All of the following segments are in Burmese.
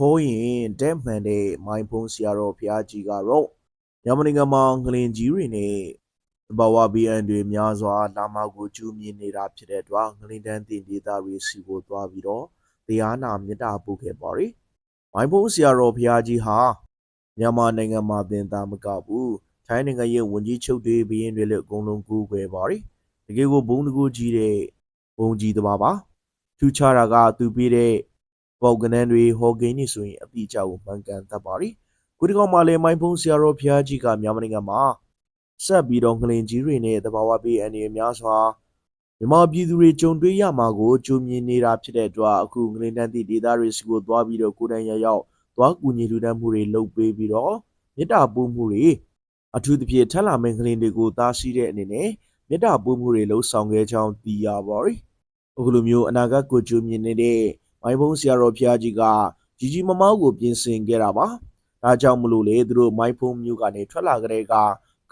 ဟောရင်တဲ့မှန်တဲ့မိုင်းဖုံးဆရာတော်ဘုရားကြီးကတော့မြန်မာနိုင်ငံမှာငလင်ကြီးတွေနဲ့ဘဝဘီအန်တွေများစွာလာမကိုကျူးမြင်နေတာဖြစ်တဲ့အတွက်ငလင်တန်းတင်ဒေသတွေစီကိုသွားပြီးတော့တရားနာမေတ္တာပို့ခဲ့ပါရီမိုင်းဖုံးဆရာတော်ဘုရားကြီးဟာမြန်မာနိုင်ငံမှာသင်သားမကဘူးထိုင်းနိုင်ငံရဲ့ဝန်ကြီးချုပ်တွေဘီရင်တွေလည်းအကုန်လုံးကူးခွဲပါရီတကယ်ကိုဘုံတကူကြီးတဲ့ဘုံကြီးတစ်ပါးပါထူးခြားတာကသူပြီးတဲ့ ပေါက်ကနန်းတွေဟော်ဂိန်းတွေဆိုရင်အတိအကျကိုမှန်ကန်တတ်ပါရီကိုဒီကောင်မှလည်းမိုင်းဖုံးဆရာတော်ဘုရားကြီးကမြန်မာနိုင်ငံမှာဆက်ပြီးတော့ငလင်ကြီးတွေနဲ့တဘာဝပေးအနေအများစွာမြန်မာပြည်သူတွေကြုံတွေ့ရမှာကိုကြိုမြင်နေတာဖြစ်တဲ့အတွက်အခုငလင်တန်းသည့်ဒေသတွေစီကိုသွားပြီးတော့ကိုယ်တိုင်ရရောက်သွားကူညီလူတန်းမှုတွေလုပ်ပေးပြီးတော့မေတ္တာပို့မှုတွေအထူးသဖြင့်ထက်လာမဲ့ငလင်တွေကိုသားရှိတဲ့အနေနဲ့မေတ္တာပို့မှုတွေလှုပ်ဆောင်ခဲ့ကြောင်းသိရပါရီအခုလိုမျိုးအနာဂတ်ကိုကြိုမြင်နေတဲ့ မိုင်းဖုံးဆရာတော်ဘုရားကြီးကကြီးကြီးမမောက်ကိုပြင်ဆင်ခဲ့တာပါ။ဒါကြောင့်မလို့လေသူတို့မိုင်းဖုံးမျိုးကနေထွက်လာကြတဲ့က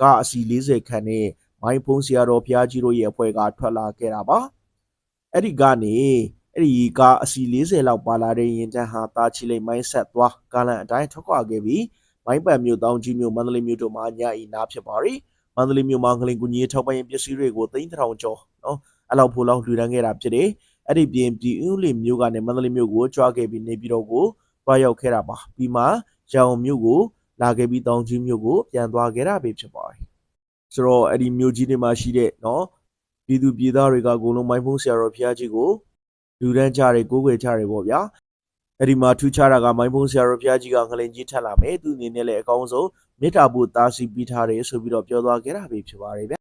ကားအစီ40ခန်းနဲ့မိုင်းဖုံးဆရာတော်ဘုရားကြီးတို့ရဲ့အဖွဲ့ကထွက်လာခဲ့တာပါ။အဲ့ဒီကနေအဲ့ဒီကားအစီ40လောက်ပါလာတဲ့ရင်တန်းဟာတာချီလိမ်မိုင်းဆက်သွားကားလန်အတိုင်းထွက်ခွာခဲ့ပြီးမိုင်းပန်မျိုးတောင်ကြီးမျိုးမန္တလေးမျိုးတို့မှာညအီနာဖြစ်ပါရီမန္တလေးမျိုးမှာငလင်ကူကြီးထောက်ပံ့ရေးပစ္စည်းတွေကိုသိန်းတစ်ထောင်ကျော်နော်အဲ့လောက်ဖိုးလောက်လှူဒန်းခဲ့တာဖြစ်တယ်။ အဲ့ဒီပြင်ပြည်ဦးလီမြို့ကနေမန္တလေးမြို့ကိုကြွားခဲ့ပြီးနေပြည်တော်ကိုတွားရောက်ခဲ့တာပါပြီးမှရန်ကုန်မြို့ကိုလာခဲ့ပြီးတောင်ကြီးမြို့ကိုပြန်သွားခဲ့တာပဲဖြစ်ပါတယ်ဆိုတော့အဲ့ဒီမြို့ကြီးတွေမှာရှိတဲ့เนาะပြည်သူပြည်သားတွေကအကုန်လုံးမိုင်းဖုံးဆရာတော်ဘုရားကြီးကိုလူဒန်းကြတယ်ကိုးကွယ်ကြတယ်ပေါ့ဗျာအဲ့ဒီမှာထူးခြားတာကမိုင်းဖုံးဆရာတော်ဘုရားကြီးကငလင်ကြီးထက်လာမယ်သူအနေနဲ့လည်းအကောင်းဆုံးမေတ္တာပို့တာစီပြီးထားတယ်ဆိုပြီးတော့ပြောသွားခဲ့တာပဲဖြစ်ပါတယ်ဗျ